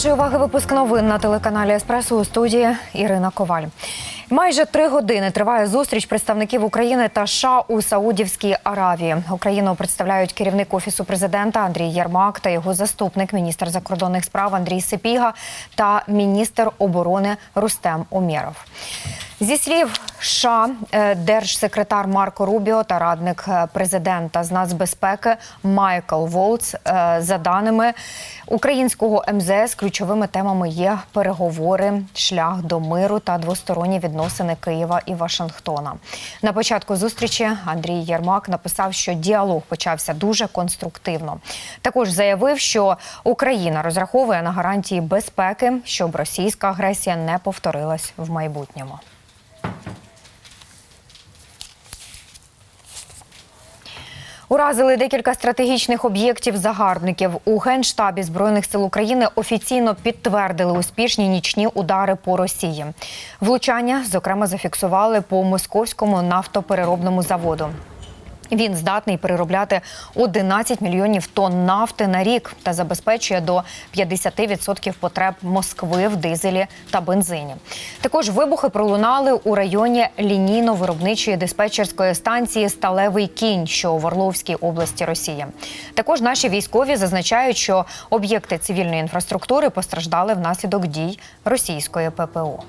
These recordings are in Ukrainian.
вашої уваги випуск новин на телеканалі Еспресо у студії Ірина Коваль. Майже три години триває зустріч представників України та США у Саудівській Аравії. Україну представляють керівник офісу президента Андрій Єрмак та його заступник, міністр закордонних справ Андрій Сипіга та міністр оборони Рустем Умєров. Зі слів США, е, держсекретар Марко Рубіо та радник е, президента з нацбезпеки Майкл Волц, е, за даними українського МЗС, ключовими темами є переговори, шлях до миру та двосторонні відносини Києва і Вашингтона. На початку зустрічі Андрій Єрмак написав, що діалог почався дуже конструктивно. Також заявив, що Україна розраховує на гарантії безпеки, щоб російська агресія не повторилась в майбутньому. Уразили декілька стратегічних об'єктів загарбників. У генштабі збройних сил України офіційно підтвердили успішні нічні удари по Росії. Влучання, зокрема, зафіксували по московському нафтопереробному заводу. Він здатний переробляти 11 мільйонів тонн нафти на рік та забезпечує до 50% потреб Москви в дизелі та бензині. Також вибухи пролунали у районі лінійно-виробничої диспетчерської станції Сталевий кінь, що у Орловській області Росії. Також наші військові зазначають, що об'єкти цивільної інфраструктури постраждали внаслідок дій російської ППО.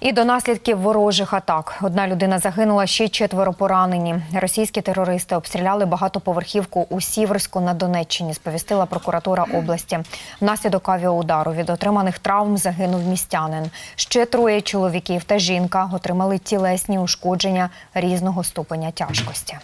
І до наслідків ворожих атак одна людина загинула, ще четверо поранені. Російські терористи обстріляли багатоповерхівку у Сіверську на Донеччині. Сповістила прокуратура області. Внаслідок авіаудару від отриманих травм загинув містянин. Ще троє чоловіків та жінка отримали тілесні ушкодження різного ступеня тяжкості.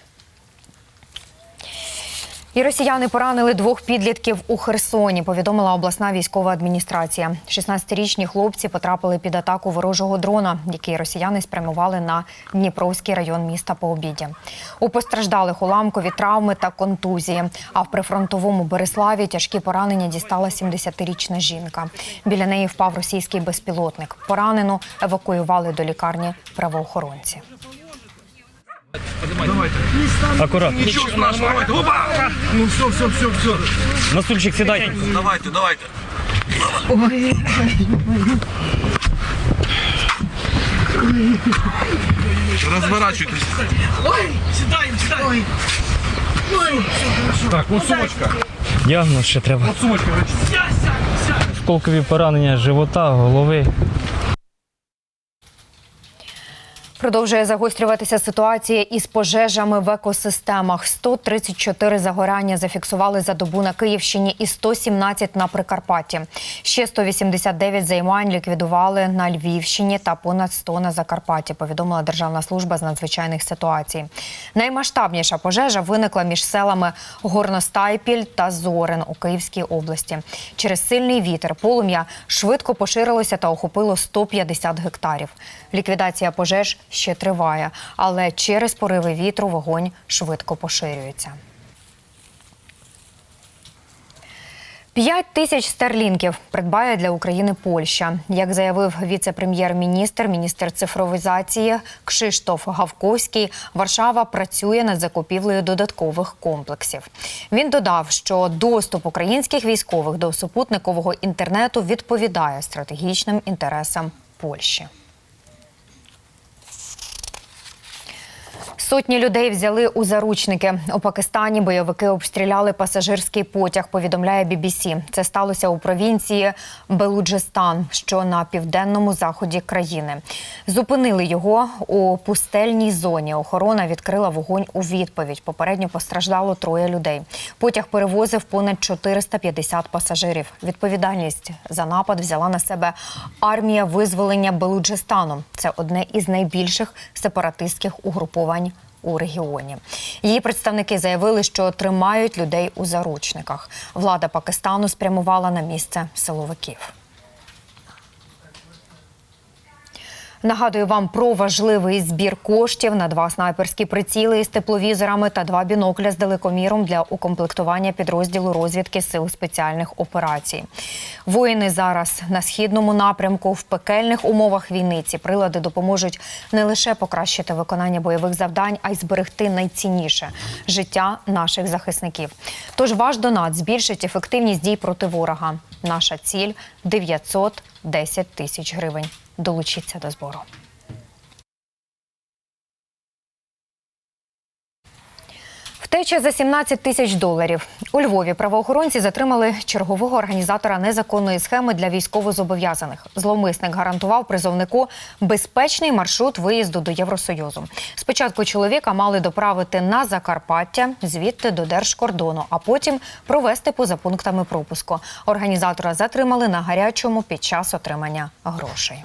І росіяни поранили двох підлітків у Херсоні. Повідомила обласна військова адміністрація. 16-річні хлопці потрапили під атаку ворожого дрона, який росіяни спрямували на Дніпровський район міста по обіді. У постраждалих уламкові травми та контузії. А в прифронтовому Береславі тяжкі поранення дістала 70-річна жінка. Біля неї впав російський безпілотник. Поранену евакуювали до лікарні правоохоронці. Аккуратно. Ничего страшного, давайте. Опа! Ну все, все, все, все. На стульчик сідайте. Давайте, давайте. Ой. Разворачивайтесь. Так, вот сумочка. Діагноз ще треба. Вот сумочка. Сколкові поранення живота, голови. Продовжує загострюватися ситуація із пожежами в екосистемах. 134 загоряння зафіксували за добу на Київщині і 117 на Прикарпатті. Ще 189 займань ліквідували на Львівщині та понад 100 на Закарпатті. Повідомила Державна служба з надзвичайних ситуацій. Наймасштабніша пожежа виникла між селами Горностайпіль та Зорин у Київській області. Через сильний вітер полум'я швидко поширилося та охопило 150 гектарів. Ліквідація пожеж ще триває, але через пориви вітру вогонь швидко поширюється. П'ять тисяч старлінків придбає для України Польща. Як заявив віце-прем'єр-міністр, міністр цифровізації Кшиштоф Гавковський, Варшава працює над закупівлею додаткових комплексів. Він додав, що доступ українських військових до супутникового інтернету відповідає стратегічним інтересам Польщі. Сотні людей взяли у заручники. У Пакистані бойовики обстріляли пасажирський потяг. Повідомляє BBC. Це сталося у провінції Белуджистан, що на південному заході країни. Зупинили його у пустельній зоні. Охорона відкрила вогонь у відповідь. Попередньо постраждало троє людей. Потяг перевозив понад 450 пасажирів. Відповідальність за напад взяла на себе армія визволення Белуджистану. Це одне із найбільших сепаратистських угруповань у регіоні. Її представники заявили, що тримають людей у заручниках. Влада Пакистану спрямувала на місце силовиків. Нагадую вам про важливий збір коштів на два снайперські приціли із тепловізорами та два бінокля з далекоміром для укомплектування підрозділу розвідки сил спеціальних операцій. Воїни зараз на східному напрямку в пекельних умовах війни. Ці прилади допоможуть не лише покращити виконання бойових завдань, а й зберегти найцінніше життя наших захисників. Тож ваш донат збільшить ефективність дій проти ворога. Наша ціль 910 тисяч гривень. Долучіться до збору. Втеча за 17 тисяч доларів. У Львові правоохоронці затримали чергового організатора незаконної схеми для військовозобов'язаних. Зловмисник гарантував призовнику безпечний маршрут виїзду до Євросоюзу. Спочатку чоловіка мали доправити на Закарпаття, звідти до держкордону, а потім провести поза пунктами пропуску. Організатора затримали на гарячому під час отримання грошей.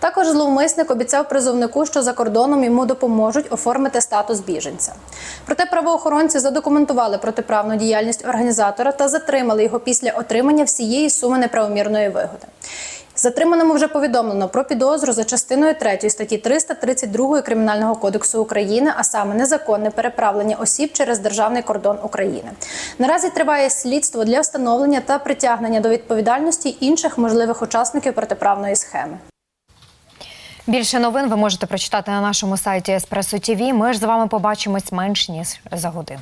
Також зловмисник обіцяв призовнику, що за кордоном йому допоможуть оформити статус біженця. Проте правоохоронці задокументували протиправну діяльність організатора та затримали його після отримання всієї суми неправомірної вигоди. Затриманому вже повідомлено про підозру за частиною 3 статті 332 Кримінального кодексу України, а саме незаконне переправлення осіб через державний кордон України. Наразі триває слідство для встановлення та притягнення до відповідальності інших можливих учасників протиправної схеми. Більше новин ви можете прочитати на нашому сайті Еспресо Тіві. Ми ж з вами побачимось менш ніж за годину.